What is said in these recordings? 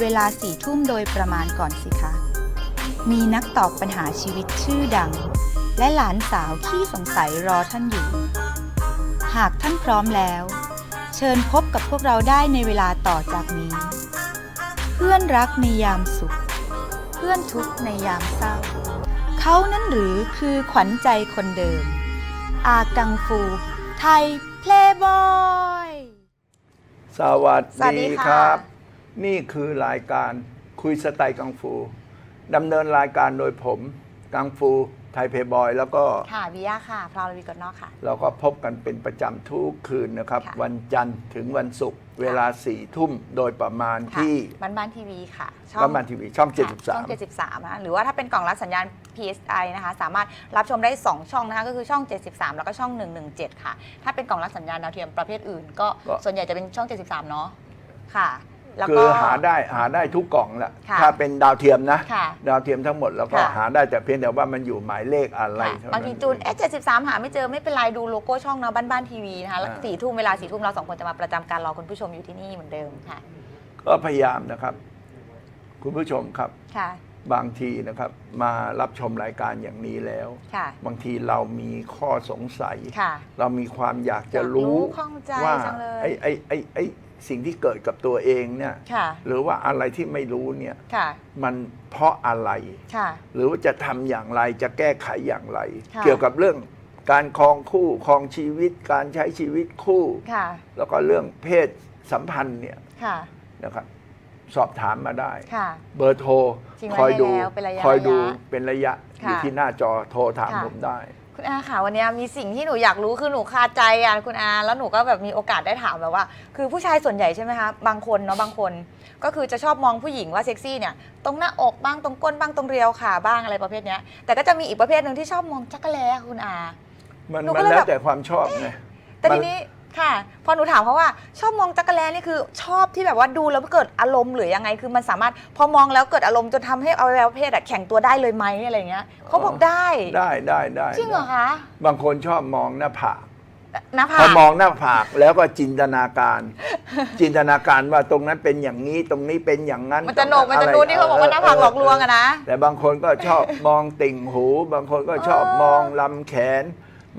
เวลาสี่ทุ่มโดยประมาณก่อนสิคะ มีนักตอบปัญหาชีวิตชื่อดัง และหลานสาวที่สงสัยรอท่านอยู่ หากท่านพร้อมแล้ว เชิญพบกับพวกเราได้ในเวลาต่อจากนี้ เพื่อนรักในยามสุข เพื่อนทุกข์ในยามเศร้า เขานั้นหรือคือขวัญใจคนเดิม อากังฟู ไทยเพลย์บอย สวัสสวัสดีดีค่ะครับ นี่คือรายการคุยสไตล์กังฟูดำเนินรายการโดยผม กังฟูไทยเพย์บอยแล้วก็ค่ะวิยาค่ะพราวลวีกอนนอกค่ะ เราก็พบกันเป็นประจำทุกคืนนะครับ ค่ะ วันจันทร์ถึงวันศุกร์เวลาสี่ทุ่มโดยประมาณค่ะที่บ้านบ้านทีวีค่ะบ้านมันทีวีช่อง ค่ะช่อง 73 73นะคะหรือว่าถ้าเป็นกล่องรับสัญญาณ PSI นะคะ สามารถรับชมได้ 2 ช่องนะคะ ก็คือช่อง 73 แล้วก็ช่อง 117 ค่ะ ถ้าเป็นกล่องรับสัญญาณดาวเทียมประเภทอื่น ก็ก็ ส่วนใหญ่จะเป็นช่อง 73 เนาะค่ะ แล้วคืก็ อหาได้หาได้ทุกกล่องแหละค่ะถ้าเป็นดาวเทียมนะ ค่ะดาวเทียมทั้งหมดเราก็ค่ะ หาได้แต่เพียงแต่ว่ามันอยู่หมายเลขอะไรค่ะเท่าบางนั้ทีนจูนเอ๊ะ73 หาไม่เจอไม่เป็นไรดูโลโก้ช่องเนาะบ้านบ้านทีวีนะคะแล้วอ่า สี่ทุ่มเวลาสี่ทุ่มเราสองคนจะมาประจำการรอคุณผู้ชมอยู่ที่นี่เหมือนเดิมค่ะ ก็พยายามนะครับ คุณผู้ชมครับ ค่ะ บางทีนะครับ มารับชมรายการอย่างนี้แล้ว ค่ะ บางทีเรามีข้อสงสัย ค่ะ เรามีความอยากจะอยากรู้รู้ข้องใจว่าจังเลย ไอ้ไอ้ไอ้ไอ้ สิ่งที่เกิดกับตัวเองเนี่ยค่ะหรือว่าอะไรที่ไม่รู้เนี่ยค่ะมันเพราะอะไร ค่ะ หรือว่าจะทำอย่างไรจะแก้ไขอย่างไร ค่ะ เกี่ยวกับเรื่องการครองคู่ครองชีวิต การใช้ชีวิตคู่ ค่ะแล้วก็เรื่องเพศสัมพันธ์เนี่ยค่ะนะครับสอบถามมาได้ ค่ะ เบอร์โทรทิ้งไว้คอยดูให้แล้วเป็นระยะคอยดูระยะเป็นระยะ อยู่ค่ะที่หน้าจอโทรถามค่ะ ผมได้ คุณอาค่ะวันนี้มีสิ่งที่หนูอยากรู้คือหนูคาใจอะคุณอาแล้วหนูก็แบบมีโอกาสได้ถามแบบว่า คือผู้ชายส่วนใหญ่ใช่ไหมคะบางคนเนาะบางคน ก็คือจะชอบมองผู้หญิงว่าเซ็กซี่เนี่ยตรงหน้าอกบ้างตรงก้นบ้างตรงเรียวขาบ้างอะไรประเภทเนี้ยแต่ก็จะมีอีกประเภทหนึ่งที่ชอบมองจักรแล้ค่ะคุณอา มันหนูก็มันเลยแล้แบวบแต่ความชอบไงแต่มัทีนี้ ค่ะ พอหนูถามเขาว่าชอบมองจักรแล้นี่คือชอบที่แบบว่าดูแล้วเกิดอารมณ์หรือยังไงคือมันสามารถพอมองแล้วเกิดอารมณ์จนทำให้อวัยวะเพศอะแข็งตัวได้เลยไหมอะไรเงี้ยเขาบอกได้ได้ได้ได้จริงเหรอคะบางคนชอบมองหน้าผากหน้าผาพอกมองหน้าผากแล้วก็จินตนาการ จินตนาการว่าตรงนั้นเป็นอย่างนี้ตรงนี้เป็นอย่างนั้นมันจะโหนกมันจะนูนที่เขาบอกว่าหน้าผากหลอกลวงอะนะแต่บางคนก็ชอบมองติ่งหู บางคนก็ชอบเออมองลำแขน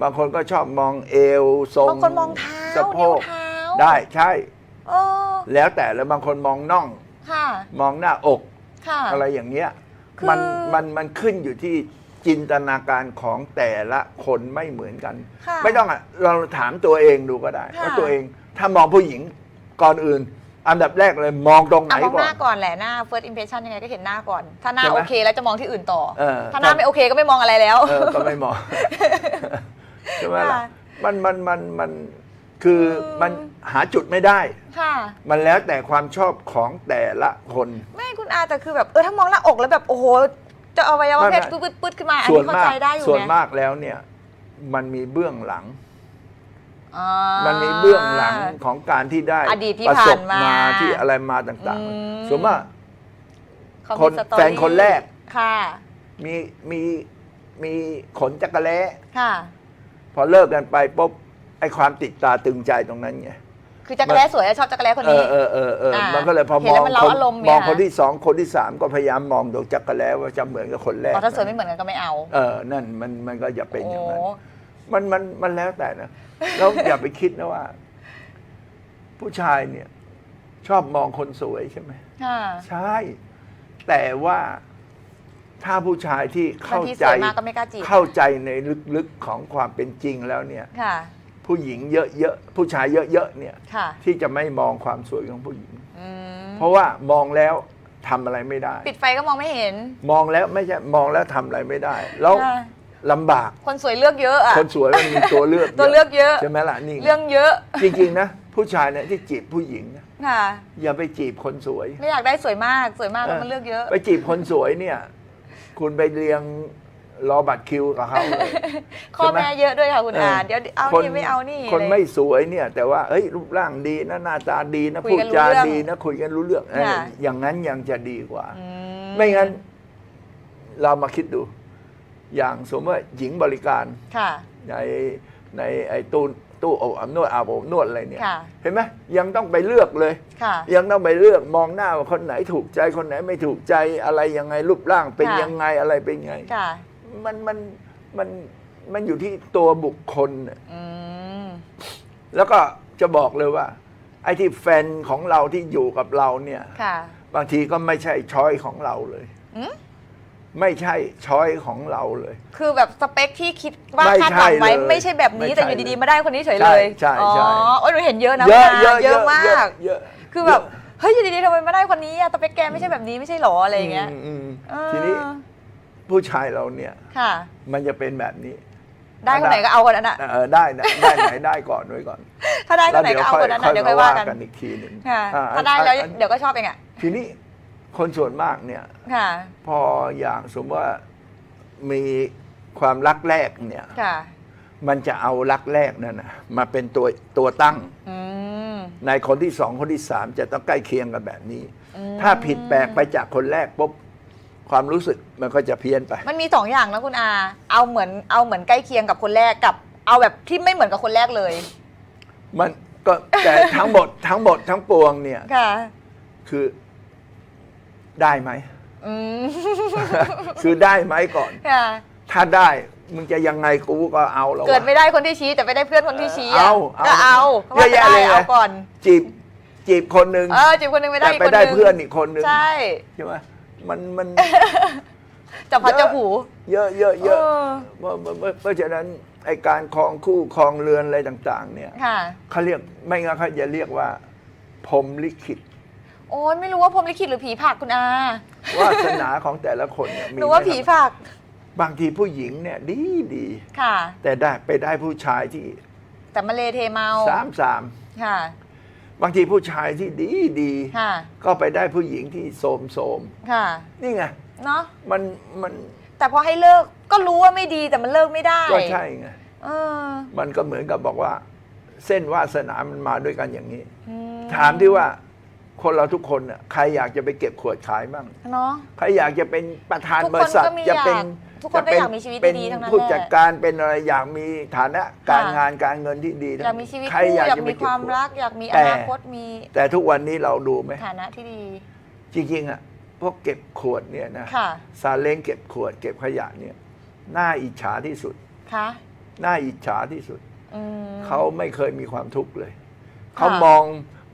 บางคนก็ชอบมองเอวทรงบางคนมองเท้าสะโพนิ้วกเท้าได้ใช่ เออแล้วแต่แล้วบางคนมองน่อง ค่ะ มองหน้าอก ค่ะ อะไรอย่างเงี้ยคือ มันมันมันขึ้นอยู่ที่จินตนาการของแต่ละคนไม่เหมือนกัน ค่ะ ไม่ต้องอะเราถามตัวเองดูก็ได้ค่ะ ว่าตัวเองถ้ามองผู้หญิงก่อนอื่น อันดับแรกเลยมองตรงไหนอะมองก่หอนน้าก่อนแหละหน้า first impression ยังไงก็เห็นหน้าก่อน ถ้าหน้าใช่ไหมโอเคแล้วจะมองที่อื่นต่อ เออถ้าหน้าไม่โอเคก็ไม่มองอะไรแล้ว เออก็ไม่มอง ใช่ไหมล่ะค่ะ มันมันมันมันคือมันหาจุดไม่ได้ ค่ะ มันแล้วแต่ความชอบของแต่ละคน ไม่คุณอาแต่คือแบบเออถ้ามองหน้าอกแล้วแบบโอ้โหจะเอาอวัยวะเพศไม่ปื๊ดปื๊ดๆขึ้นมาอันส่วนนี้เข้ามาใจกได้อยู่ส่วนไงมากแล้วเนี่ย มันมีเบื้องหลัง อ่า มันมีเบื้องหลังของการที่ได้อดีตที่ประสบผ่านมาที่อะไรมาต่างอืม ๆ ส่วนมาก เขามีคนสตอรี่แฟนคนแรก ค่ะ มีมีมีขนจักรแล้ค่ะ พอเลิกกันไปปุ๊บไอ้ความติดตาตึงใจตรงนั้นไงคือจักรแล้สวยอะชอบจักรแล้คนเอนี้ อเออเออเอออ่ามัมันก็เลยพอเห็มนอแล้วงมันเร้าคนอารมณ์ไหมมองคะคนที่สองคนที่สามก็พยายามมองดูจักรแล้ว่าจะเหมือนกับคนแรกอ๋อถ้าสวยไม่เหมือนกันก็ไม่เอาเออนั่นมันมันก็อย่าเป็นอย่างนั้นโมันมันมันแล้วแต่นะ แล้วอย่าไปคิดนะว่า ผู้ชายเนี่ย ชอบมองคนสวยใช่ไหม ค่ะใช่ แต่ว่า ถ้าผู้ชายที่บางเข้าทีสใจวยมากก็ไม่กล้าจีบ เข้าใจในลึกๆของความเป็นจริงแล้วเนี่ย ค่ะ ผู้หญิงเยอะๆผู้ชายเยอะๆเนี่ย ค่ะที่จะไม่มองความสวยของผู้หญิง อืมเพราะว่ามองแล้วทำอะไรไม่ได้ ปิดไฟก็มองไม่เห็น มองแล้วไม่ใช่มองแล้วทำอะไรไม่ได้ แล้วค่ะ ลำบากคนสวยเลือกเยอะอะคนสวยมันมีตัวเลือกตัวเลือกเยอะ ใช่ไหมล่ะนี่ไงเรื่องเยอะ จริงๆนะ ผู้ชายเนี่ยที่จีบผู้หญิงนะค่ะ อย่าไปจีบคนสวย ไม่อยากได้สวยมาก สวยมากแล้วมันเลือกเยอะ ไปจีบคนสวยเนี่ย คุณไปเรียงรอบัตรคิวกับเขาเลย ข้อแม่เยอะด้วยค่ะคุณอาเดี๋ยวเอาคนนี่ไม่เอานี่คนเลยไม่สวยเนี่ย แต่ว่าเอ้ยรูปร่างดีนะหน้าตาดีนะคุพูยดกันรู้จาเรื่องดีนะคุยกันรู้เรื่องเออค่ะ อย่างนั้นยังจะดีกว่า อืไม่งั้น เรามาคิดดู อย่างสมมติว่าหญิงบริการค่ะ ในในไอ้ตู้ ตู้อบอาบนวดอาบอบนวดอะไรเนี่ย ค่ะเห็นไหมยังต้องไปเลือกเลย ค่ะ ยังต้องไปเลือกมองหน้าว่าคนไหนถูกใจคนไหนไม่ถูกใจอะไรยังไงรูปร่างเป็นค่ะ ยังไงอะไรเป็นยังไง ค่ะมันมันมันมันอยู่ที่ตัวบุคคลน่ะอืมแล้วก็จะบอกเลยว่า ไอ้ที่แฟนของเราที่อยู่กับเราเนี่ย ค่ะบางทีก็ไม่ใช่ช้อยของเราเลย อืม ไม่ใช่ช้อยของเราเลย คือแบบสเปคที่คิดว่าไม่คาดหวังไว้ใช่เลยไม่ใช่แบบนี้ไม่ใช่แต่อยู่ดีๆมาได้คนนี้เฉยเลยใช่ใช่ใช่อ๋อโอ้ยหนูเห็นเยอะนะเยอะคุณเยอะเยอะมาก เยอะคือแบบเฮ้ยอยู่ดีๆทำไมมาได้คนนี้อะสเปคแกไม่ใช่แบบนี้ไม่ใช่หรออะไรอย่างเงี้ยมอืมเออทีนี้ผู้ชายเราเนี่ย ค่ะ มันจะเป็นแบบนี้ ได้คนไหนก็เอาคนนั้นอะเออได้นะได้ไหนได้ก่อนไว้ก่อนถ้าได้คนไหนก็เอาคนนั้นอะเดี๋ยวค่อยว่ากันอีกทีหนึ่งค่ะ อ่ถ้าได้แล้วอันเดี๋ยวก็ชอบเองอะทีนี้ คนส่วนมากเนี่ย ค่ะ พออย่างสมมติว่ามีความรักแรกเนี่ย ค่ะ มันจะเอารักแรกนั่นนะมาเป็นตัวตัวตั้ง อืม ในคนที่สองคนที่สามจะต้องใกล้เคียงกันแบบนี้ อืม ถ้าผิดแปลกไปจากคนแรกปุ๊บความรู้สึกมันก็จะเพี้ยนไป มันมีสองอย่างนะคุณอา เอาเหมือน เอาเหมือนใกล้เคียงกับคนแรกกับ เอาแบบที่ไม่เหมือนกับคนแรกเลย มันก็แต่ทั้งหมดทั้งหมดทั้งปวงเนี่ย ค่ะ คือ ได้ไหม อืมคือได้ไหมก่อน ค่ะถ้าได้มึงจะยังไงกูก็เอาแล้วเกิดวะไม่ได้คนที่ชี้แต่ไม่ได้เพื่อนคนที่ชี้ะเอาเอาก็เอาเยอะแยะก็ว่าเลยจะได้เอาก่อน จีบจีบคนหนึ่งเออจีบคนหนึงไม่ได้แต่อีกไปคนได้หนึงเพื่อนอีกคนหนึ่งใช่ใช่ไหมมันมัน จับพัดจับผูเยอะเยอะเยอะเออเพราะเพราะเพราะเพราะฉะนั้นไอการครองคู่ครองเรือนอะไรต่าง ๆ เนี่ยค่ะ เขาเรียกไม่งั้นเขาจะเรียกว่าพรหมลิขิต โอ้ยไม่รู้ว่าพรหมลิขิตหรือผีผลักคุณอา วาสนาของแต่ละคนเนี่ยมีหนูว่าไหมผีครับผลักบางทีผู้หญิงเนี่ยดีดี ค่ะ แต่ได้ไปได้ผู้ชายที่แต่มาเลเทเมาสามสามค่ะ บางทีผู้ชายที่ดีดีค่ะ ก็ไปได้ผู้หญิงที่โสมโสมค่ะ นี่ไงเนาะมันมันแต่พอให้เลิกก็รู้ว่าไม่ดีแต่มันเลิกไม่ได้ก็ใช่ไงเออมันก็เหมือนกับบอกว่า เส้นวาสนามันมาด้วยกันอย่างนี้ อืมถามที่ว่า คนเราทุกคนน่ะใครอยากจะไปเก็บขวดขายบ้าง เนาะ ใครอยากจะเป็นประธานทุกคนบริษัทก็มีจะเป็นอยากทุกคนก็จะเป็อยากมีชีวิตเป็นดีๆทั้งนั้นผู้แหละจัดการเป็นอะไรอยากมีฐานะการค่ะงานการเงินที่ดีอยากมีชีวิตใครคู่อยากจะไปมีเก็บความขดรัก อยากมีอแต่ นาคตมีแต่ทุกวันนี้เราดูไหมฐานะที่ดี จริงๆอะพวกเก็บขวดเนี่ยนะค่ะ ซาเล้งเก็บขวด เก็บขยะเนี่ยน่าอิจฉาที่สุดค่ะน่าอิจฉาที่สุด อืม เขาไม่เคยมีความทุกข์เลย เขามอง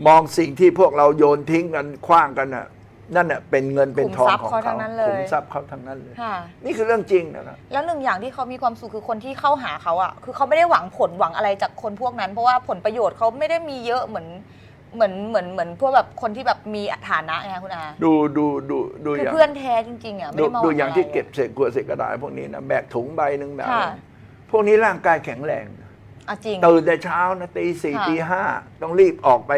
มองสิ่งที่พวกเราโยนทิ้งกันคว้างกันน่ะนั่นน่ะเป็นเงินเป็นทองของขุมทรัพย์เขาทั้เขางนั้นเลย ขุมทรัพย์เขาทั้งนั้นเลย ค่ะ นี่คือเรื่องจริงนะครับ แล้วหนึ่งอย่างที่เขามีความสุขคือคนที่เข้าหาเขาอะคือเขาไม่ได้หวังผลหวังอะไรจากคนพวกนั้น เพราะว่าผลประโยชน์เขาไม่ได้มีเยอะเหมือนเหมือนเหมือนเหมือนพวกแบบคนที่แบบมีฐานะไงคุณอาดูดูดูดูคืออย่างเพื่อนแท้จริงๆอะไม่ดูได้มองดูอย่างที่ะไรเก็บเศษขวดเศษกระดาษพวกนี้นะแบกถุงใบหนึ่งแบบค่ะ พวกนี้ร่างกายแข็งแรง อะจริง ตื่นแต่เช้านะตีสี่ค่ะ ตีห้าต้องรีบออกไป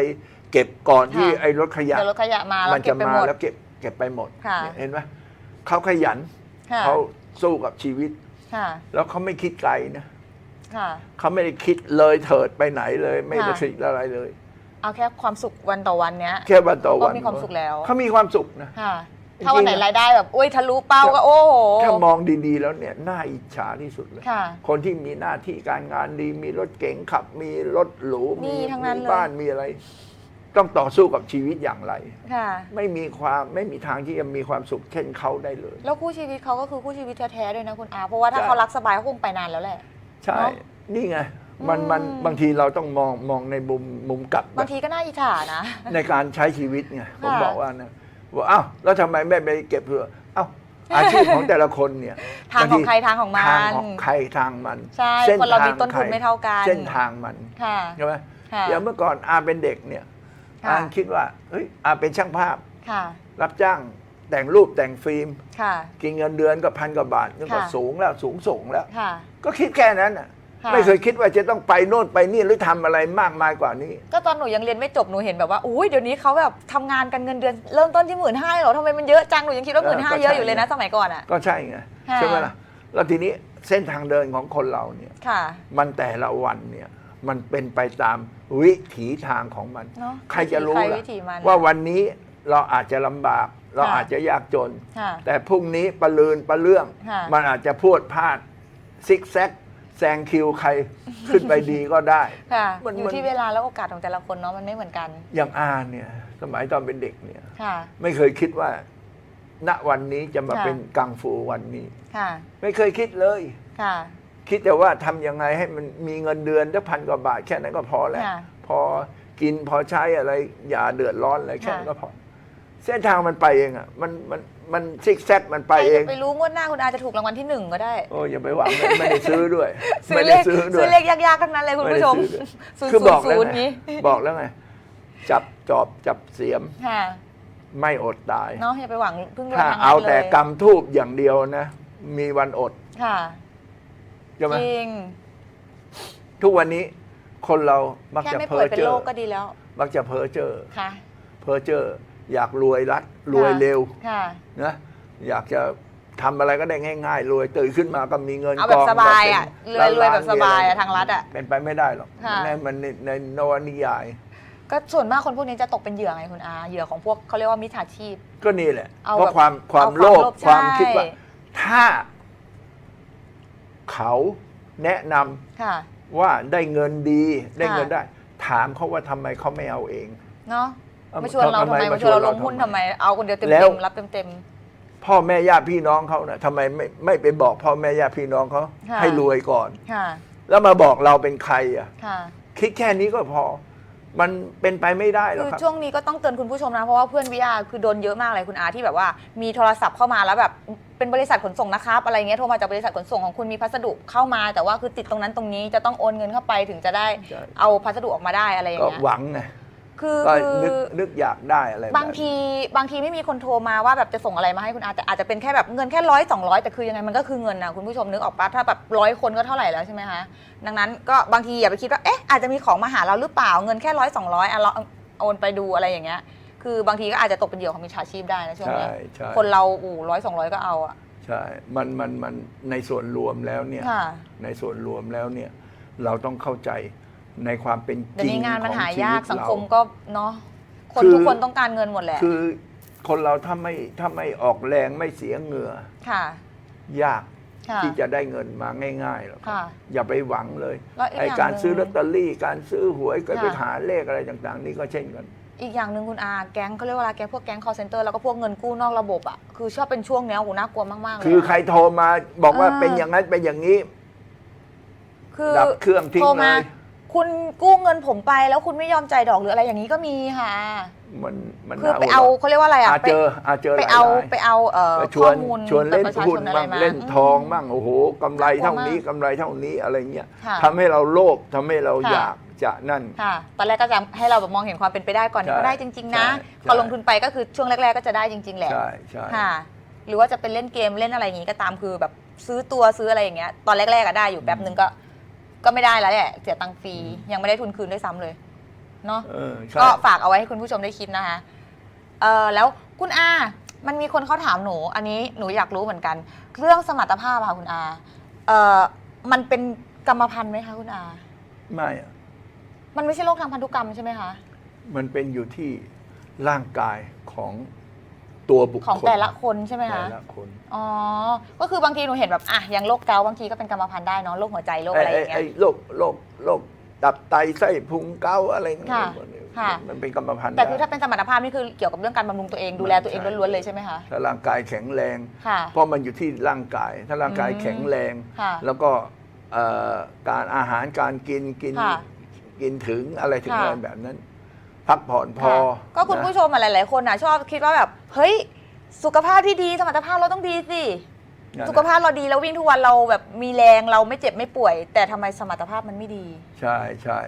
เก็บก่อนที่ค่ะ ไอ้รถขยะ เดี๋ยวรถขยะมาแล้วมันเก็จะบไปมาหมด แล้วเก็บเก็บไปหมดค่ะ เนี่ยเห็นไหมเขาขยันค่ะเขาสู้กับชีวิต ค่ะแล้วเขาไม่คิดไกลนะค่ะ เขาไม่ได้คิดเลยเถิดไปไหนเลย ไม่ได้ค่ะ คิดอะไรเลย เอาแค่ความสุขวันต่อวันเนี้ย แค่วันต่อวันเขาก็มีความสุขแล้ว เขามีความสุขนะ ค่ะจริงๆถ้าวันไหนรายได้แบบอุ้ยทะลุเป้าก็โอ้โห ถ้ามองดีๆ แล้วเนี่ยน่าอิจฉาที่สุดเลยค่ะคนที่มีหน้าที่การงานดี มีรถเก๋งขับ มีรถหรู มีทั้งนั้นเลย บ้านมีอะไร ต้องต่อสู้กับชีวิตอย่างไร ค่ะ ไม่มีความไม่มีทางที่จะมีความสุขเช่นเขาได้เลย แล้วคู่ชีวิตเขาก็คือคู่ชีวิตแท้ๆด้วยนะคุณอา เพราะว่าถ้าใช่เขารักสบายเขาคงไปนานแล้วแหละ ใช่เนอะนี่ไง มันมันอืมบางทีเราต้องมองมองในมุมมุมกลับบางทีก็น่าอิจฉานะ ในการใช้ชีวิตไงผมค่ะบอกว่านะว่าอ้าวแล้วทำไมไม่ไปเก็บเผื่ออ้าวอาชีพของแต่ละคนเนี่ยทางของใครทางของมัทางนของใครทางมันใช่ส้คนเรามีทงต้นทุนใครไม่เท่ากันเส้นทางมันค่ะใช่ไหมค่ะอย่างเมื่อก่อนอาเป็นเด็กเนี่ย ค่ะอาคิดว่าเฮ้ยอาเป็นช่างภาพ ค่ะ รับจ้างแต่งรูปแต่งฟิล์ม ค่ะ กินเงินเดือนก็พันกว่าบาทนี่ก็ค่ะ สูงแล้วสูงส่งแล้ว ค่ะ ก็คิดแค่นั้นน่ะ ค่ะ ไม่เคยคิดว่าจะต้องไปโน่นไปนี่หรือทำอะไรมากมายกว่านี้ ก็ตอนหนูยังเรียนไม่จบหนูเห็นแบบว่าอุ้ยเดี๋ยวนี้เขาแบบทำงานกันเงินเดือนเริ่มต้นที่หมื่นห้าเหรอทำไมมันเยอะจังหนูยังคิดว่าหมื่นห้าเออก็เยอะใช่อยู่เลยนะสมัยก่อนอะ ก็ใช่ไงค่ะ ใช่ไหมล่ะแล้วทีนี้เส้นทางเดินของคนเราเนี่ย ค่ะ มันแต่ละวันเนี่ย มันเป็นไปตามวิถีทางของมัน เนอะใครจะรู้วิถีใครล่ะวิถีมันว่าวันนี้เราอาจจะลำบาก เราค่ะอาจจะยากจน ค่ะแต่พรุ่งนี้ประลืนประเรื่อง ค่ะ มันอาจจะพูดพลาดซิกแซกแซงคิวใครขึ้นไปดีก็ได้ ค่ะมันอยู่มัน ที่เวลาแล้วโอกาสของแต่ละคนเนาะมันไม่เหมือนกันอย่างอาเนี่ย สมัยตอนเป็นเด็กเนี่ย ค่ะ ไม่เคยคิดว่า ณวันนี้จะมาค่ะ เป็นกังฟูวันนี้ ค่ะ ไม่เคยคิดเลย ค่ะ คิดแต่ว่าทำยังไงให้มันมีเงินเดือนได้พันกว่าบาทแค่นั้นก็พอแล้ว ค่ะพอกินพอใช้อะไร อย่าเดือดร้อนอะไรแค่นั้นค่ะ ก็พอ เส้นทางมันไปเองอะ มันมันมันซิกแซกมันไปใครเองจะไปรู้งวดหน้าคุณอาจะถูกรางวัลที่หนึ่งก็ได้โอ้อย่าไปหวังเลยไม่ได้ซื้อด้วยซื้อไม่เลได้ขซื้อด้วซื้ยอเลขยากๆทั้งนั้นเลยคุณไม่ได้ผู้ชมซื้อด้วยศูนย์คือศูบนอกย์แล้วศูนย์ไงนี้บอกแล้วไง จับจอบจับเสียมค่ะไม่อดตาย เนาะอย่าไปหวังพึ่งรวยถ้าทางเอานั้นเลยแต่กำทูบอย่างเดียวนะ มีวันอด ค่ะ ใช่ไหมจริงทุกวันนี้คนเรามักแค่จะไม่เพ้ป่วอยเป็นเจอโรคก็ดีแล้วมักจะเพ้อเจอค่ะ เพ้อเจออยากรวยรัดรวยเร็วค่ะ นะอยากจะทำอะไรก็ได้ง่าย ๆ รวยตื่นขึ้นมาก็มีเงินเอาแบบกองสบายอะก็เป็นรวยๆแบบสบายอะล้นๆทางรัฐอะเป็นไปไม่ได้หรอกค่ะ ในมันในในนวนิยาย ก็ส่วนมากคนพวกนี้จะตกเป็นเหยื่อไงคุณอาเหยื่อของพวกเขาเรียกว่ามิจฉาชีพ ก็นี่แหละเอาเพราะแบบความความเอาโลภความโลภความใช่ คิดว่า ถ้า เขาแนะนำค่ะว่าได้เงินดีได้เงินค่ะได้ ถามเขาว่าทำไมเขาไม่เอาเอง เนาะเอามาชวนเราทำไมทำไมมาชวนเราลงมาชวนเราหุ้นทำทำไมไม เอาคนเดียวเต็มแล้เต็วมรับเต็มเต็ม พ่อแม่ญาติพี่น้องเขานะทำไมไม่ไม่ไปบอกพ่อแม่ญาติพี่น้องเขาค่ะ ให้รวยก่อนค่ะ แล้วมาบอกเราเป็นใครอะ ค่ะ คิดแค่นี้ก็พอ มันเป็นไปไม่ได้หรอกคือครับ ช่วงนี้ก็ต้องเตือนคุณผู้ชมนะ เพราะว่าเพื่อนวิยาคือโดนเยอะมากเลยคุณอาที่แบบว่ามีโทรศัพท์เข้ามาแล้วแบบ เป็นบริษัทขนส่งนะครับ อะไรเงี้ยโทรมาจากบริษัทขนส่งของคุณมีพัสดุเข้ามา แต่ว่าคือติดตรงนั้นตรงนี้จะต้องโอนเงินเข้าไปถึงจะได้ใช่ เอาพัสดุออกมาได้อะไรอย่างก็เงี้ยหวังไงคือก็คืนึกอนึกอยากได้อะไรบางทีบางทีไม่มีคนโทรมาว่าแบบจะส่งอะไรมาให้คุณอาแต่อาจจะเป็นแค่แบบเงินแค่ร้อยสองร้อยแต่คือยังไงมันก็คือเงินนะคุณผู้ชมนึกออกปะถ้าแบบร้อยคนก็เท่าไหร่แล้วใช่ไหมคะดังนั้นก็บางทีอย่าไปคิดว่าเอ๊ะอาจจะมีของมาหาเราหรือเปล่าเงินแค่ร้อยสองร้อยอะเราโอนไปดูอะไรอย่างเงี้ย คือบางทีก็อาจจะตกเป็นเหยื่อของมิจฉาชีพได้นะช่วงใช่เนี้ยใช่ คนเราอู่ร้อยสองร้อยก็เอาอะใช่ มันมันมันในส่วนรวมแล้วเนี่ย ค่ะ ในส่วนรวมแล้วเนี่ย เราต้องเข้าใจในความเป็นเดี๋ยจวริงนี้งานมันของหาชียาวิกตสังเราคมก็เนาะคนคือ ทุกคนต้องการเงินหมดแหละคือคนเราถ้าไม่ถ้าไม่ออกแรงไม่เสียเหงื่อ ค่ะ ยาก ค่ะที่จะได้เงินมาง่ายๆหรอกครับค่ะอย่าไปหวังเลยแล้วอีกไอ้อย่างการหนึ่งซื้อลอตเตอรี่การซื้อหวยก็ค่ะไปหาเลขอะไรต่างๆ นี่ก็เช่นกัน อีกอย่างหนึ่งคุณอาแก๊งเขาเรียกว่าอะไรแก๊งพวกแก๊ง call center แล้วก็พวกเงินกู้นอกระบบอะคือชอบเป็นช่วงเนี้ยโหน่ากลัวมากๆเลยคือใครโทรมาบอกว่าอ่า เป็นอย่างนั้นเป็นอย่างนี้ คือดับเครื่องทิ้งโทรมาเลย คุณกู้เงินผมไปแล้วคุณไม่ยอมจ่ายดอกหรืออะไรอย่างนี้ก็มีค่ะ มันมันคือน่ไปเอาหัวเขาเรียกว่าอะไรเราะอะอาเจออาเจอหไปลายเอารายไปเอาเอ่อไปชข้วอนมูลชวนเล่นบัตรประชาหุ้ชนนอะไรบ้างมาเล่นมทองบ้างโอ้โหกำไรเท่านี้น่ากลัวมากกำไรเท่านี้อะไรเงี้ยค่ะทำให้เราโลภทำให้เราค่ะอยากจะนั่นค่ะตอนแรกก็จะให้เราแบบมองเห็นความเป็นไปได้ก่อนใช่ก็ได้จริง ๆ นะใช่พอลงทุนไปก็คือช่วงแรก ๆ ก็จะได้จริง ๆ แหละใช่ใช่ค่ะหรือว่าจะเป็นเล่นเกมเล่นอะไรอย่างนี้ก็ตามคือแบบซื้อตัวซื้ออะไรอย่างเงี้ยตอนแรกๆก็ได้อยู่แป๊บนึงก็ก็ไม่ได้แล้วแหละเสียตังค์ฟรียังไม่ได้ทุนคืนด้วยซ้ำเลย เนาะเออใช่ ก็ฝากเอาไว้ให้คุณผู้ชมได้คิดนะคะเออแล้วคุณอา มันมีคนเขาถามหนู อันนี้หนูอยากรู้เหมือนกัน เรื่องสมรรถภาพอะค่ะคุณอาเออมันเป็นกรรมพันธุ์ไหมคะคุณอา ไม่อะมันไม่ใช่โรคทางพันธุกรรมใช่ไหมคะ มันเป็นอยู่ที่ร่างกายของตัวบุคคลของแต่ละคนใช่ไหมแต่คะละคนอ๋อ ก็คือบางทีหนูเห็นแบบอะอย่างโรคเกาต์บางทีก็เป็นกรรมพันธุ์ได้เนาะโรคหัวใจโรคอะไรอย่างเงี้ย ไอ้โรคโรคโรค ตับไตไส้พุงเกาต์อะไรเงี้ยค่ะมันค่ะ มันเป็นกรรมพันธุ์แต่คือได้ถ้าเป็นสมรรถภาพนี่คือเกี่ยวกับเรื่องการบำรุงตัวเองดูแลตัวเองใช่ ล้วนๆเลยใช่ไหมคะ ถ้าร่างกายแข็งแรง ค่ะ เพราะมันอยู่ที่ร่างกาย ถ้าร่างกายอืมแข็งแรง ค่ะแล้วก็เอ่อการอาหารการกินกินค่ะกินถึงอะไรถึงค่ะ อะไรแบบนั้น พักผ่อนพอค่ะก็คุณนะ ผู้ชมอะหลาย ๆ คนอะชอบคิดว่าแบบ เฮ้ย สุขภาพที่ดีสมรรถภาพเราต้องดีสินั่น สุขภาพเราดีแล้ววิ่งทุกวันเราแบบมีแรงเราไม่เจ็บไม่ป่วย แต่ทำไมสมรรถภาพมันไม่ดี ใช่ใช่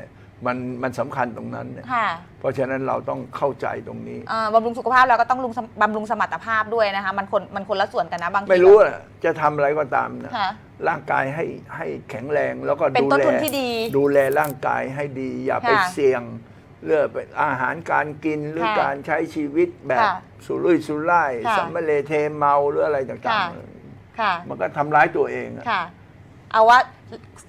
มันมันสำคัญตรงนั้นเนี่ยค่ะเพราะฉะนั้นเราต้องเข้าใจตรงนี้เอ่อบำรุงสุขภาพเราก็ต้องลุงบำรุงสมรรถภาพด้วยนะคะ มันคนมันคนละส่วนกันนะบางทีไม่รู้อะจะทำอะไรก็ตามนะ ค่ะ ร่างกายให้ให้แข็งแรงแล้วก็เป็นดูต้นแลทุนที่ดีดูแลร่างกายให้ดี อย่าไปค่ะเสี่ยงเรื่องไปอาหารการกินหรือค่ะการใช้ชีวิตแบบค่ะสุรุ่ยสุร่ายค่ะสัมมาเลเทเมาหรืออะไรต่างค่ะ ๆ ค่ะ มันก็ทำร้ายตัวเองอะค่ะ เอาว่า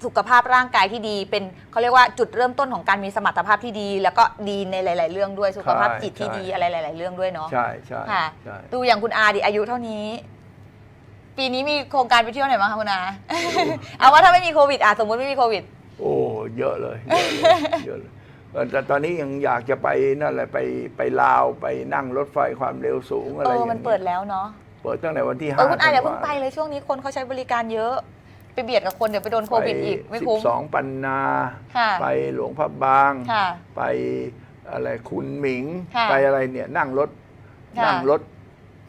สุขภาพร่างกายที่ดี เป็นเขาเรียกว่าจุดเริ่มต้นของการมีสมรรถภาพที่ดี แล้วก็ดีในหลาย ๆ เรื่องด้วยสุขภาพจิตที่ดีอะไรหลาย ๆ เรื่องด้วยเนาะ ใช่ใช่ค่ะ ใช่ ดูอย่างคุณอาดิอายุเท่านี้ ปีนี้มีโครงการไปเที่ยวไหนบ้างคะคุณอา เอาว่าถ้าไม่มีโควิดอะสมมติไม่มีโควิด โอ้เยอะเลยเยอะเลยเยอะเลยเออแต่ตอนนี้ยังอยากจะไปนั่นแหละไปไปลาวไปนั่งรถไฟความเร็วสูงอะไรเอออย่างมันนี้เปิดแล้วเนาะเปิดตั้งแต่วันที่เอห้าอคุณอาอย่าเพิ่งธันวไปเลยช่วงนี้คนเขาใช้บริการเยอะ ไปเบียดกับคนเดี๋ยวไปโดนโควิดอีกไม่คุ้มสิบสองปันนาค่ะไปหลวงพระบางค่ะไปอะไรคุณหมิงค่ะไปอะไรเนี่ยนั่งรถค่ะนั่งรถ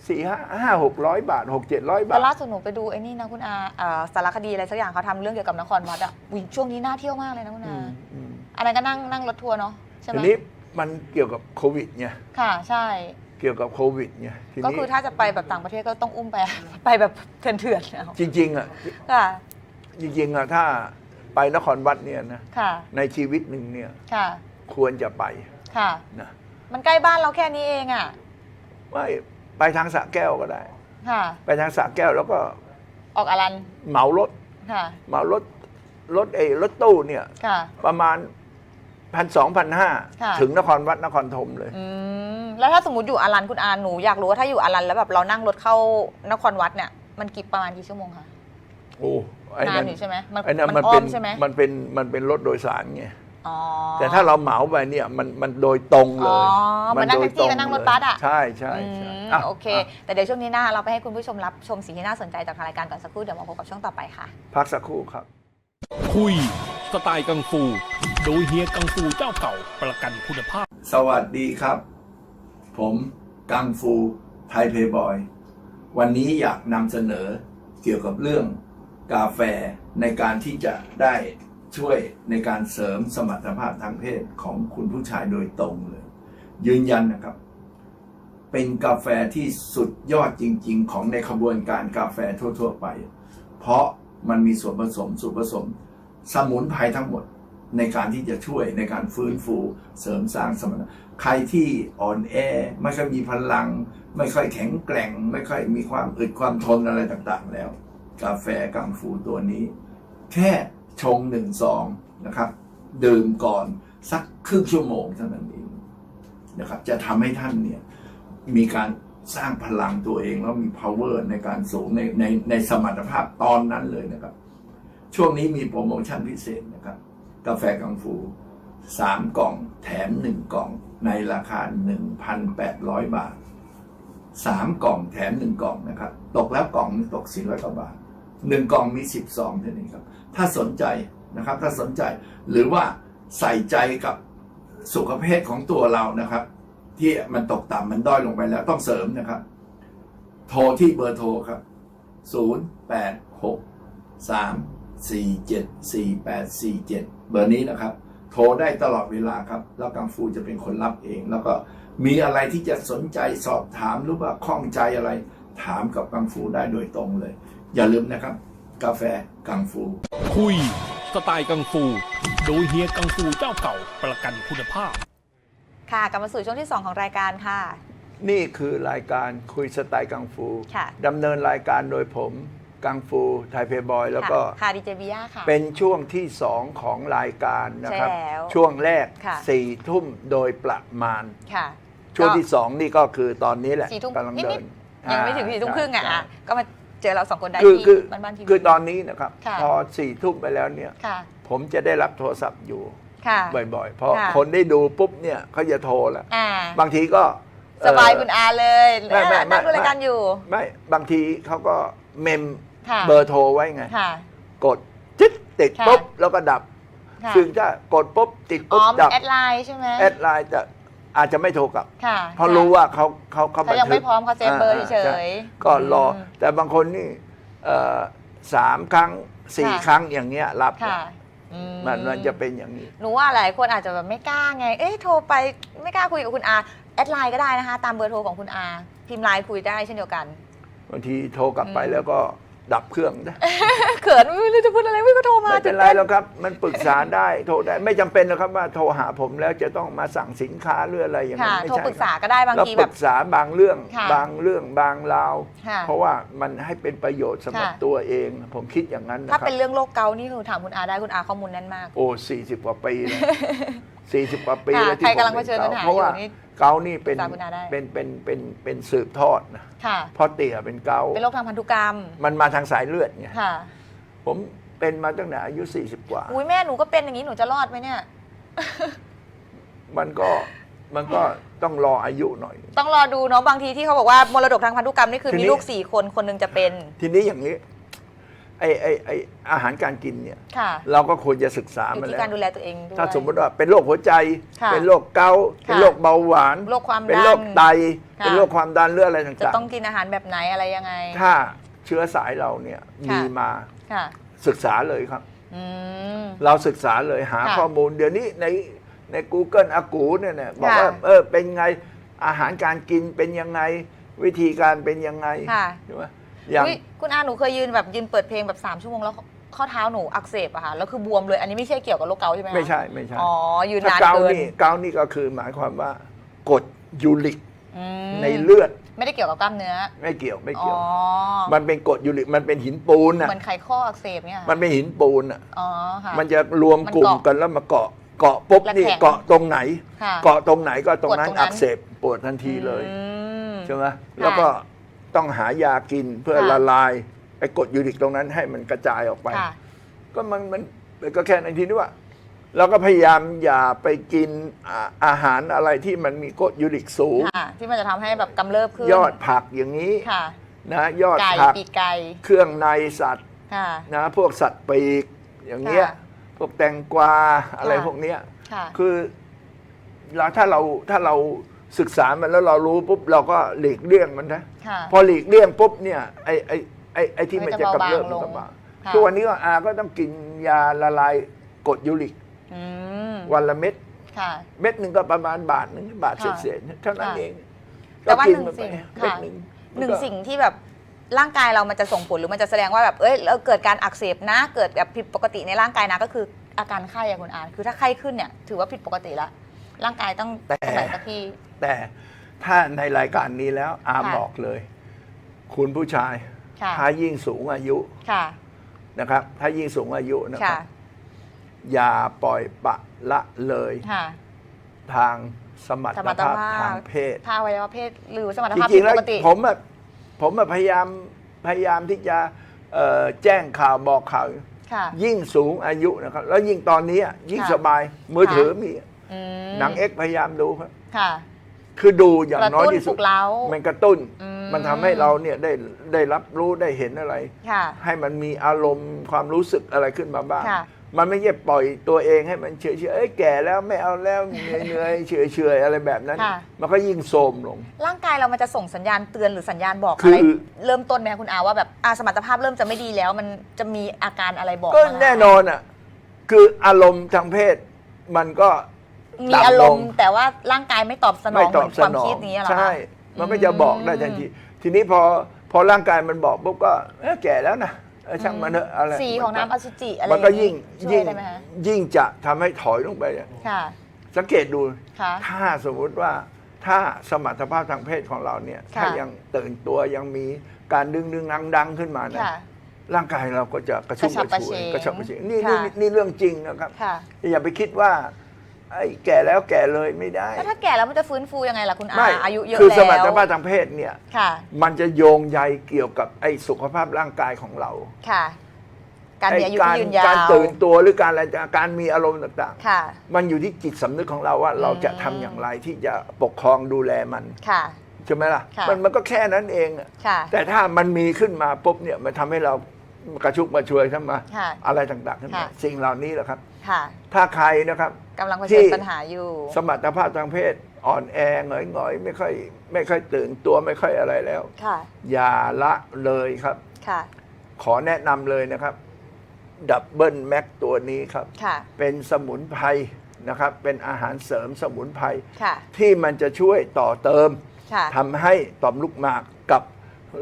สี่ห้าห้าหกร้อยบาทหกเจ็ดร้อยบาแต่ทล่าสุดหนูไปดูไอ้นี่นะคุณอาเอ่อสารคดีอะไรสักอย่างเขาทำเรื่องเกี่ยวกับนครวัดอะอุ๊ยช่วงนี้น่าเที่ยวมากเลยนะคุณอือามอืมอันนั้นก็นั่งนั่งรถทัวร์เนาะใช่ไหมทีนี้มันเกี่ยวกับโควิดไงค่ะใช่ เกี่ยวกับโควิดไงทีก็นี้คือถ้าจะไปแบบต่างประเทศก็ต้องอุ้มไป ไปแบบเถื่อนๆเอาจริงๆอะค่ะ จริงๆอะถ้าไปนครวัดเนี่ยนะค่ะ ในชีวิตหนึ่งเนี่ยค่ะ ควรจะไปค่ะ นะมันใกล้บ้านเราแค่นี้เองอะ ไม่ไปทางสระแก้วก็ได้ ค่ะ ไปทางสระแก้วแล้วก็ออกอารันเหมารถค่ะ เหมารถรถเอรถตู้เนี่ย ค่ะ ประมาณ พันสองพันห้าค่ะ ถึงนครวัดนครธมเลย อืมแล้วถ้าสมมติอยู่อารันคุณอาหนูอยากรู้ว่าถ้าอยู่อารันแล้วแบบเรานั่งรถเข้านครวัดเนี่ยมันกี่ประมาณกี่ชั่วโมงคะโอ้ไอ้นานนั่นอยู่ใช่ไหมมันไอ้นั่นมัมันนอ้อเป็นมใช่ไหมมันเป็นมันเป็นรถโดยสารไงอ๋อ แต่ถ้าเราเหมาไปเนี่ยมันมันโดยตรงเลยอ๋อเหมือนนั่งแท็กซี่โดยกับนั่งรถบัสอะ ใช่ใช่อืใช่มะโอเคะแต่เดี๋ยวช่วงนี้หน้าเราไปให้คุณผู้ชมรับชมสิ่งที่น่าสนใจจากทางรายการก่อนสักครู่เดี๋ยวมาพบกับช่วงต่อไปค่ะ พักสักครู่ครับ คุย สไตล์กังฟู โดยเฮียกังฟูเจ้าเก่าประกันคุณภาพ สวัสดีครับ ผมกังฟูไทยเพย์บอย วันนี้อยากนำเสนอเกี่ยวกับเรื่องกาแฟในการที่จะได้ช่วยในการเสริมสมรรถภาพทางเพศของคุณผู้ชายโดยตรงเลย ยืนยันนะครับ เป็นกาแฟที่สุดยอดจริง ๆ ของในขบวนการกาแฟทั่ว ๆ ไป เพราะมันมีส่วนผสมส่วนผสม สมุนไพรทั้งหมดในการที่จะช่วยในการฟื้นฟูเสริมสร้างสมรรถนะใครที่อ่อนแอไม่ค่อยมีพลัง ไม่ค่อยแข็งแกร่ง ไม่ค่อยมีความอึดความทนอะไรต่างๆ แล้ว กาแฟกังฟูตัวนี้ แค่ชงหนึ่งซองนะครับดื่มก่อนสักครึ่งชั่วโมงเท่านั้นเองนะครับจะทำให้ท่านเนี่ยมีการสร้างพลังตัวเองแล้วมี power ในการสูงในในในสมรรถภาพตอนนั้นเลยนะครับ ช่วงนี้มีโปรโมชั่นพิเศษนะครับ กาแฟกังฟู 3 กล่องแถม 1 กล่องในราคา 1,800 บาท 3 กล่องแถม 1 กล่องนะครับ ตกแล้วกล่องตก 400กว่าบาท 1 กล่องมี10ซองเท่านี้ครับ ถ้าสนใจนะครับ ถ้าสนใจหรือว่าใส่ใจกับสุขภาพของตัวเรานะครับ ที่มันตกต่ำมันด้อยลงไปแล้วต้องเสริมนะครับ โทรที่เบอร์โทรครับ 086 3 4 8 4 7 เบอร์นี้นะครับ โทรได้ตลอดเวลาครับ แล้วกังฟูจะเป็นคนรับเอง แล้วก็มีอะไรที่จะสนใจสอบถามหรือว่าข้องใจอะไรถามกับกังฟูได้โดยตรงเลย อย่าลืมนะครับ กาแฟกังฟู คุยสไตล์กังฟู โดยเฮียกังฟูเจ้าเก่าประกันคุณภาพ ค่ะกลับมาสู่ช่วงที่ 2 ของรายการค่ะ นี่คือรายการคุยสไตล์กังฟูค่ะดำเนินรายการโดยผม กังฟูไทยเพย์บอย แล้วก็ค่ะดีเจบียาค่ะ เป็นช่วงที่สองของรายการนะครับ ใช่แล้วช่วงแรกค่ะสี่ทุ่มโดยประมาณ ค่ะ ช่วงก็ที่สองนี่ก็คือตอนนี้แหละสี่ทุ่มกำลังนิเดิดนๆยังไม่ถึงสี่ทุ่มครึ่งอะใช่อะ ก็มาเจอเราสองคนได้คือที่คือบ้านบ้านทีวี คือตอนนี้นะครับ ค่ะ พอสี่ทุ่มไปแล้วเนี่ย ค่ะ ผมจะได้รับโทรศัพท์อยู่ค่ะ บ่อยๆ เพราะค่ะ คนได้ดูปุ๊บเนี่ยเขาจะโทรแล้ว อ่า บางทีก็เอ่อสบายคุณอาเลยไม่ไม่ไม่ นั่งดูรายการอยู่ ไม่บางทีเขาก็เมม ค่ะเบอร์โทรไว้ไง ค่ะ กดจึ๊ดติดค่ะ ปุ๊บแล้วก็ดับ ค่ะซึ่งถ้ากดปุ๊บติดอ๋อปุ๊บดับ แอดไลน์ใช่ไหมแอดไลน์จะอาจจะไม่โทรกลับ ค่ะเพราะรู้ว่าเขาเขาเขาเขายังไม่พร้อมเขาเซฟเบอร์เฉใช่ยก็รออม แต่บางคนนี่เอ่อสามครั้งสี่ค่ะ ครั้งอย่างเงี้ยรับค่ะอืมันมันจะเป็นอย่างนี้ หนูว่าหลายคนอาจจะแบบไม่กล้าไง เอ๊ะโทรไปไม่กล้าคุยกับคุณอาแอดไลน์ก็ได้นะคะ ตามเบอร์โทรของคุณอาพิมพ์ไลน์คุยได้เช่นเดียวกัน บางทีโทรกลับไปอืมแล้วก็ ดับเครื่องนะ เขินไม่รู้จะพูดอะไรไม่ก็โทรมาไม่เป็นไรแล้วครับ มันปรึกษาได้โทรได้ไม่จำเป็นนะครับว่าโทรหาผมแล้วจะต้องมาสั่งสินค้าหรืออะไรอย่างค่ะนั้นไม่โทรใช่ปรึกษาก็ได้บางเราทีปแบรึกษาบางเรื่องบางเรื่องบางราวเพราะว่ามันให้เป็นประโยชน์สำหรับตัวเอง ผมคิดอย่างนั้นนะคถ้าเป็นเรื่องโรคเกานี่คือถามคุณอาได้คุณอาข้อมูลนั้นมาก โอ้สี่สิบกว่าปีนะ สี่สิบกว่าปีค่ะแล้วที่ใครกำลังเผชิญปัญหาเพราะว่าอยู่นี่เกาต์นี่เป็นเป็นเป็นเป็นเป็นสืบทอดนะค่ะ พ่อเตี่ยเป็นเกาต์เป็นโรคทางพันธุกรรม มันมาทางสายเลือดเนี่ยผมเป็นมาตั้งแต่อายุสี่สิบกว่า อุ้ยแม่หนูก็เป็นอย่างนี้หนูจะรอดไหมเนี่ย มันก็มันก็ต้องรออายุหน่อย ต้องรอดูเนาะบางทีที่เขาบอกว่ามรดกทางพันธุกรรมนี่คือมีลูกสี่คนคนหนึงจะเป็น ทีนี้อย่างนี้ ไอไอไออาหารการกินเนี่ยค่ะเราก็ควรจะศึกษาอยู่มันที่แล้ว การดูแลตัวเองด้วย ถ้าสมมติว่าเป็นโรคหัวใจ ค่ะเป็นโรคเกาต์เป็นโรคเบาหวาน โรคความดันเป็นโรคไต ค่ะ เป็นโรคความดันเลือดอะไรจะต่างต้องกินอาหารแบบไหนอะไรยังไง ๆ ถ้าเชื้อสายเราเนี่ยค่ะ มีมาค่ะ ศึกษาเลยครับ อืม เราศึกษาเลยหาค่ะข้อมูล เดี๋ยวนี้ในใน Google อากูเนี่ยนะบอกค่ะว่าเออเป็นไงอาหารการกินเป็นยังไง วิธีการเป็นยังไงค่ะ ใช่ไหม อย่าง อุ๊ยคุณอาหนูเคยยืนแบบยืนเปิดเพลงแบบ 3 ชั่วโมงแล้วข้อเท้าหนูอักเสบอะค่ะแล้วคือบวมเลยอันนี้ไม่ใช่เกี่ยวกับโรคเกาต์ใช่ไหมคะไม่ใช่ไม่ใช่ อ๋อยืนถ้านานเกาเกินนี่เกานี่ก็คือหมายความว่ากรดยูริกอืมในเลือดไม่ได้เกี่ยวกับกล้ามเนื้อไม่เกี่ยวไม่อ๋อเกี่ยวมันเป็นกรดยูริกมันเป็นหินปูนอะเหมือนไขข้ออักเสบเนี่ยมันเป็นหินปูนอะ อ๋อค่ะ มันจะรวมกลุ่มมันเกาะกันแล้วมาเกาะเกาะปุ๊บและนี่แข็งเกาะตรงไหน ค่ะ เกาะตรงไหนก็ตรงนั้นปวดตรงนั้น อักเสบปวดทันทีเลยอืม ใช่ไหมแล้วก็ ต้องหายากินเพื่อค่ะ ละลายไอ้กรดยูริกตรงนั้นให้มันกระจายออกไป ค่ะ ก็มันมันก็แค่ในทีนี้ว่า เราก็พยายามอย่าไปกินอาอาหารอะไรที่มันมีกรดยูริกสูง ค่ะ ที่มันจะทำให้แบบกำเริบขึ้นยอดผักอย่างนี้ค่ะ นะยอดไก่ผักปีกไก่เครื่องในสัตว์ค่ะ นะพวกสัตว์ปีกอย่างเงี้ยค่ะพวกแตงกวาอะไรค่ะ พวกเนี้ย ค่ะ คือเราถ้าเราถ้าเรา ศึกษามันแล้วเรารู้ปุ๊บเราก็หลีกเลี่ยงมันนะ ค่ะ พอหลีกเลี่ยงปุ๊บเนี่ยไอ้ไอ้ไอ้ไอ้ที่มัมันนจะจะกำเริบเบาบางมันก็ลงเบาค่ะ ทุกวันนี้ก็อาก็ต้องกินยาละลายกรดยูริก อืมวันละเม็ด ค่ะ เม็ดหนึ่งก็ประมาณบาทหนึ่งบาทค่ะเศษๆเท่านั้นค่ะเองแต่ว่ากิหนึ่งมัไปสิ่งเม็ดค่ะ หนึ่งหนึ่งมัก็สิ่งที่แบบร่างกายเรามันจะส่งผลหรือมันจะแสดงว่าแบบเอ้ยเราเกิดการอักเสบนะ เกิดแบบผิดปกติในร่างกายนะก็คืออาการไข้อะคุณอาคือถ้าไข้ขึ้นเนี่ยถือว่าผิดปกติละ ร่างกายต้องแต่ตรงไหนสักที่ แต่ถ้าในรายการนี้แล้วอาค่ะ บอกเลย คุณผู้ชาย ค่ะ ถ้ายิ่งสูงอายุค่ะ นะครับ ถ้ายิ่งสูงอายุนะคค่ะ รับ อย่าปล่อยปละละเลยค่ะ ทางสมรรสถมรรถภาพภาพทางเพศ ถ้าอวัยวะเพศหรือสมรรถจภาพริผิงดๆแล้วปกติ ผมอะผมอะพยายามพยายามที่จะเอ่อแจ้งข่าวบอกข่าว ค่ะ ยิ่งสูงอายุนะครับ แล้วยิ่งตอนนี้อะยิ่งค่ะสบายมือถือมีอื มหนังเอ็กพยายามดูครับค่ะ คือดูอย่างกระน้อยตุ้นที่ปสุลุดกเร้ามันกระตุ้น อืม มันทำให้เราเนี่ยได้ได้รับรู้ได้เห็นอะไร ค่ะ ให้มันมีอารมณ์ความรู้สึกอะไรขึ้นมาบ้าง ค่ะ มันไม่ใช่ปล่อยตัวเองให้มันเฉยๆเอ้ยแก่แล้วไม่เอาแล้วเหนื่อยเหนื่อยเฉยเฉยๆอะไรแบบนั้น ค่ะ มันก็ยิ่งโทรมลง ร่างกายเรามันจะส่งสัญญาณเตือนหรือสัญญาณบอกคือะไรอ เริ่มต้นไหมคะคุณอาว่าแบบอาสมรรถภาพเริ่มจะไม่ดีแล้ว มันจะมีอาการอะไรบอกก็บ้างะแน่นอนอะ คืออารมณ์ทางเพศ มันก็ มีต่ำลงอารมณ์ แต่ว่าร่างกายไม่ตอบสนอไม่งเหตอมืบอนสความนองคิดนี้เหรอคะ ใช่ มันก็จะบอกได้ทันที ทีนี้พอพอร่างกายมันบอกปุ๊บก็เอ้ยแก่แล้วนะเออช่างมันเถอะอะไรสีของน้ำอสุจิอะไรมันก็ยิ่งช่วยิ่งได้ไหมคะยิ่งจะทำให้ถอยลงไปอะค่ะสังเกตดู ค่ะ ถ้าสมมุติว่าถ้าสมรรถภาพทางเพศของเราเนี่ยค่ะ ถ้ายังตื่นตัวยังมีการดึงดึงดังดังขึ้นมานะค่ะ ร่างกายเราก็จะกระชุ่มกระฉับกระชวยกระเฉงกระฉับกระเฉงนี่ค่ะ นี่นี่เรื่องจริงนะครับ ค่ะ อย่าไปคิดว่า ไอ้แก่แล้วแก่เลยไม่ได้ แล้วถ้าแก่แล้วมันจะฟื้นฟูยังไงล่ะคุณอาไม่อายุเยอะคือแล้วสมรรถภาพทางเพศเนี่ย ค่ะ มันจะโยงใยเกี่ยวกับไอ้สุขภาพร่างกายของเราค่ะ การมีอายุไอ้ที่ยืนยาวการตื่นตัวหรือการอะไรการมีอารมณ์ต่างค่ะ ๆ มันอยู่ที่จิตสำนึกของเราว่าเราจะทำอย่างไรที่จะปกครองดูแลมัน ค่ะ ใช่ไหมล่ะ ค่ะ มันมันก็แค่นั้นเองอะค่ะ แต่ถ้ามันมีขึ้นมาปุ๊บเนี่ยมันทำให้เรากระชุกมาช่วยขึ้นมา ค่ะอะไรต่างๆขึ้นมาค่ะ สิ่งเหล่านี้แหละครับ ค่ะถ้าใครนะครับกำลังเผที่ชิญปัญหาอยู่ สมรรถภาพทางเพศอ่อนแอหงอยหงอยๆไม่ค่อยไม่ค่อยตื่นตัวไม่ค่อยอะไรแล้ว ค่ะ อย่าละเลยครับ ค่ะ ขอแนะนำเลยนะครับดับเบิลแม็กตัวนี้ครับ ค่ะ เป็นสมุนไพรนะครับ เป็นอาหารเสริมสมุนไพรค่ะ ที่มันจะช่วยต่อเติมค่ะ ทำให้ต่อมลูกหมากกับ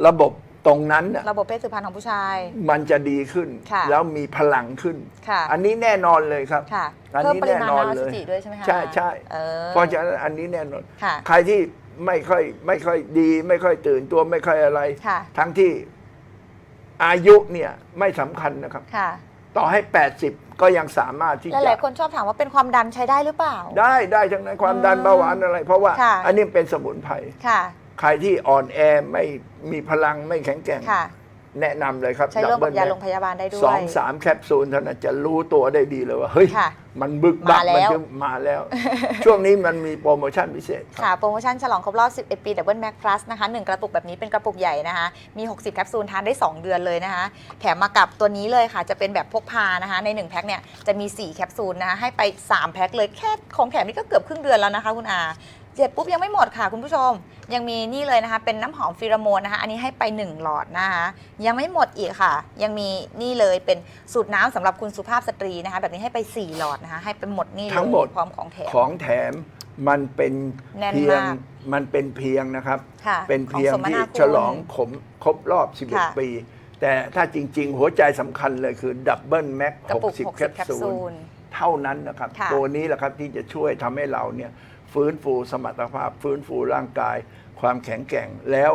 ระบบ ตรงนั้นน่ะระบบเพศสืบพันธุ์ของผู้ชาย มันจะดีขึ้น ค่ะแล้วมีพลังขึ้น ค่ะ อันนี้แน่นอนเลยครับ ค่ะอันเพิ่มนี้ปริแน่มาณนอนน้ำอเลสุยจิด้วยใช่ไหมคะใช่ใช่ เออ เพราะฉะนั้นอันนี้แน่นอน ค่ะใครที่ไม่ค่อยไม่ค่อยดี ไม่ค่อยตื่นตัวไม่ค่อยอะไร ค่ะ ทั้งที่อายุเนี่ยไม่สำคัญนะครับ ค่ะ ต่อให้ 80 ก็ยังสามารถที่หจะ ลายๆคนชอบถามว่าเป็นความดันใช้ได้หรือเปล่า ได้ได้ทั้งนั้นความดันอ๋อเบาหวานอะไร เพราะว่าค่ะ อันนี้เป็นสมุนไพร ค่ะ ใครที่อ่อนแอไม่มีพลังไม่แข็งแกร่ง ค่ะ แนะนำเลยครับใช้ร่วมกับ Double ยา Max โรงพยาบาลได้ด้วยสองสามแคปซูลเท่านั้นจะรู้ตัวได้ดีเลยว่า เฮ้ย ค่ะมันบึกบักมาแล้วมันจะมาแล้ว ช่วงนี้มันมีโปรโมชั่นพิเศษครับ ค่ะ โปรโมชั่นฉลองครบรอบ 11 ปี Double Max Plus นะคะ 1 กระปุกแบบนี้เป็นกระปุกใหญ่นะคะ มี 60 แคปซูลทานได้ 2 เดือนเลยนะคะ แถมมากับตัวนี้เลยค่ะ จะเป็นแบบพกพานะคะ ใน 1 แพ็คเนี่ย จะมี 4 แคปซูลนะคะ ให้ไป 3 แพ็คเลย แค่ของแถมนี่ก็เกือบครึ่งเดือนแล้วนะคะคุณอา เจ็บปุ๊บยังไม่หมดค่ะคุณผู้ชม ยังมีนี่เลยนะคะ เป็นน้ำหอมฟีโรโมนนะคะ อันนี้ให้ไป 1 หลอดนะคะยังไม่หมดอีกค่ะ ยังมีนี่เลยเป็นสูตรน้ำสำหรับคุณสุภาพสตรีนะคะ แบบนี้ให้ไป 4 หลอดนะคะ ให้ไปหมดนี่เลยทั้งหมด พร้อมของแถม ของแถมมันเป็นแน่นเพียงมากมันเป็นเพียงนะครับ ค่ะเป็นเพียงของสมที่นาคุณฉลองขมครบรอบ ค่ะ 11 ปี แต่ถ้าจริง ๆ หัวใจสำคัญเลยคือดับเบิลแม็กกระปุก60แค60ปแคปซูซูล ล เท่านั้นนะครับ ค่ะตัวนี้แหละครับที่จะช่วยทำให้เราเนี่ย ฟื้นฟูสมรรถภาพ ฟื้นฟูร่างกาย ความแข็งแกร่งแล้ว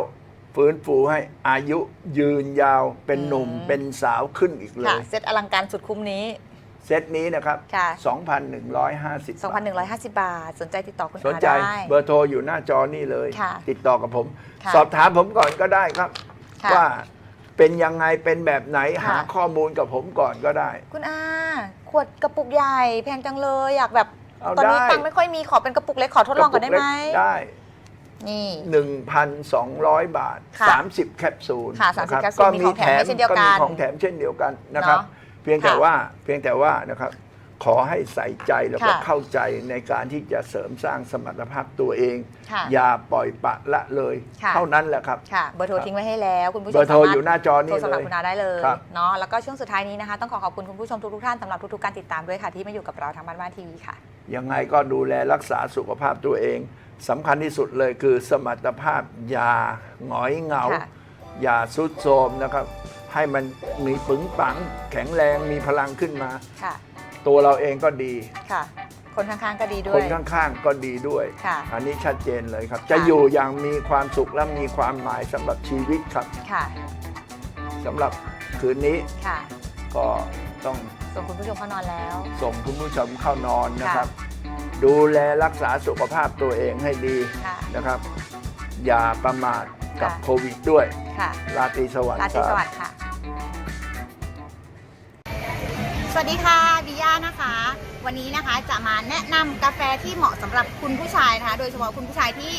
ฟื้นฟูให้อายุยืนยาวเป็นหนุ่มเป็นสาวขึ้นอีกเลค่ะย เซตอลังการสุดคุ้มนี้ เซตนี้นะครับ ค่ะ 2,150บาท2,150 บาท สนใจติดต่อคุณสนอาใจได้ เบอร์โทรอยู่หน้าจอนี่เลย ค่ะติดต่อกับผม ค่ะสอบถามผมก่อนก็ได้ครับ ค่ะ ว่าเป็นยังไงเป็นแบบไหนค่ะหาข้อมูลกับผมก่อนก็ได้ คุณอา ขวดกระปุกใหญ่แพงจังเลย อยากแบบ เอาตอนนี้ได้ตังค์ไม่ค่อยมีขอเป็นกระปุกเล็กขอทดลองก่อนได้ไหมระปุกเล็กได้ นี่ 1,200 บาท ค่ะ30 แคปซูลค่ะนะ30แคปซูลก็มีของแถมให้เช่นเดียวกันมีของแถมเช่นเดียวกันนะครับ เนาะเพียงแต่ค่ะ ว่าเพียงแต่ว่านะครับ ขอให้ใส่ใจแล้วก็ค่ะเข้าใจในการที่จะเสริมสร้างสมรรถภาพตัวเอง ค่ะอย่าปล่อยปละละเลย ค่ะ เท่านั้นแหละครับ ค่ะ เบอร์โทรทิ้งไว้ให้แล้ว คุณผู้ชมเบอร์โทรสามารถอยู่หน้าจอนี่โทรสำหรับเลยคุณอาได้เลยครับ เนาะแล้วก็ช่วงสุดท้ายนี้นะคะ ต้องขอขอบคุณคุณผู้ชมทุกๆท่านสำหรับทุกๆการติดตามด้วยค่ะ ที่มาอยู่กับเราทางบ้านบ้านทีวีค่ะ ยังไงก็ดูแลรักษาสุขภาพตัวเองสำคัญที่สุดเลยคือสมรรถภาพอย่าหงอยเหงา ค่ะ อย่าสุดโทรมนะครับ ให้มันมีปึงปัง แข็งแรงมีพลังขึ้นมา ค่ะ ตัวเราเองก็ดี ค่ะ คนข้างๆก็ดีด้ควยนข้างๆก็ดีด้วย ค่ะ อันนี้ชัดเจนเลยครับ จะอยู่อย่างมีความสุขและมีความหมายสำหรับชีวิตครับค่ะ สำหรับคืนนี้ค่ะ ก็ต้องส่งคุณผู้ชมเข้านอนแล้ว ส่งคุณผู้ชมเข้านอนนะครับ ดูแลรักษาสุขภาพตัวเองให้ดีค่ะ นะครับ อย่าประมาทกับค่ะ โควิดด้วยค่ะ ราตรีสวัสดิ์ราตรีคสรับวัสดิ์ค่ะ สวัสดีค่ะดิยานะคะ วันนี้นะคะจะมาแนะนำกาแฟที่เหมาะสำหรับคุณผู้ชายนะคะ โดยเฉพาะคุณผู้ชายที่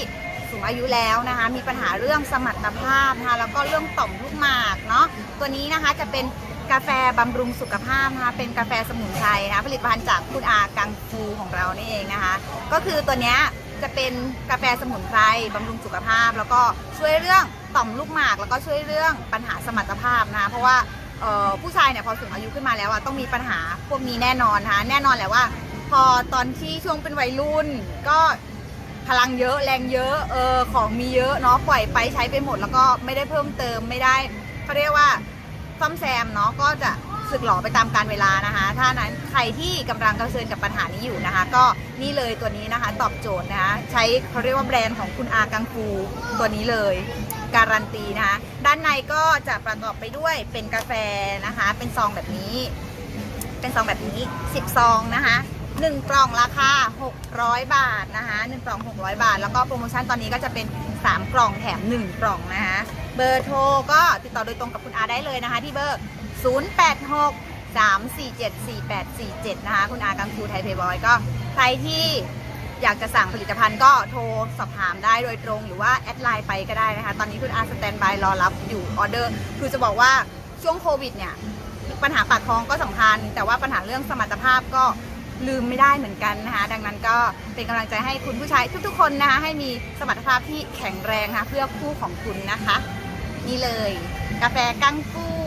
สูงอายุแล้วนะคะ มีปัญหาเรื่องสมรรถภาพนะคะแล้วก็เรื่องต่อมลูกหมากเนาะตัวนี้นะคะจะเป็นกาแฟบำรุงสุขภาพนะคะเป็นกาแฟสมุนไพรนะคะผลิตภัณฑ์จากคุณอากังฟูของเรานี่เองนะคะ ก็คือตัวเนี้ยจะเป็นกาแฟสมุนไพรบำรุงสุขภาพ แล้วก็ช่วยเรื่องต่อมลูกหมาก แล้วก็ช่วยเรื่องปัญหาสมรรถภาพนะคะเพราะว่า ผู้ชายเนี่ยพอสูงอายุขึ้นมาแล้วอะต้องมีปัญหาพวกนี้แน่นอนนะคะแน่นอนแหละว่า พอตอนที่ช่วงเป็นวัยรุ่น ก็พลังเยอะแรงเยอะเออของมีเยอะเนาะปล่อยไปใช้ไปหมดแล้วก็ไม่ได้เพิ่มเติมไม่ได้เขาเรียกว่าซ่อมแซมเนาะก็จะสึกหลอไปตามการเวลานะคะ ถ้านั้นใครที่กำลังเผชิญกับปัญหานี้อยู่นะคะ ก็นี่เลยตัวนี้นะคะ ตอบโจทย์นะคะ ใช้เขาเรียกว่าแบรนด์ของคุณอากังฟูตัวนี้เลย การันตีนะคะ ด้านในก็จะประกอบไปด้วยเป็นกาแฟนะคะ เป็นซองแบบนี้ เป็นซองแบบนี้ 10 ซองนะคะ1กล่องราคา 600 บาทนะคะ1กล่อง 600 บาท แล้วก็โปรโมชั่นตอนนี้ก็จะเป็น 3 กล่องแถม 1 กล่องนะคะเบอร์โทรก็ติดต่อโดยตรงกับคุณอาได้เลยนะคะ ที่เบอร์ 086 347 4847 นะคะ คุณอากังฟูไทยเพย์บอยก็ใครที่ อยากจะสั่งผลิตภัณฑ์ก็โทรสอบถามได้โดยตรงหรือว่าแอดไลน์ไปก็ได้นะคะ ตอนนี้คุณอาสแตนบายรอรับอยู่ออเดอร์ คือจะบอกว่าช่วงโควิดเนี่ยปัญหาปากท้องก็สำคัญ แต่ว่าปัญหาเรื่องสมรรถภาพก็ลืมไม่ได้เหมือนกันนะคะ ดังนั้นก็เป็นกำลังใจให้คุณผู้ชายทุกๆคนนะคะ ให้มีสมรรถภาพที่แข็งแรงนะคะเพื่อคู่ของคุณนะคะ นี่เลย กาแฟกั้งกู้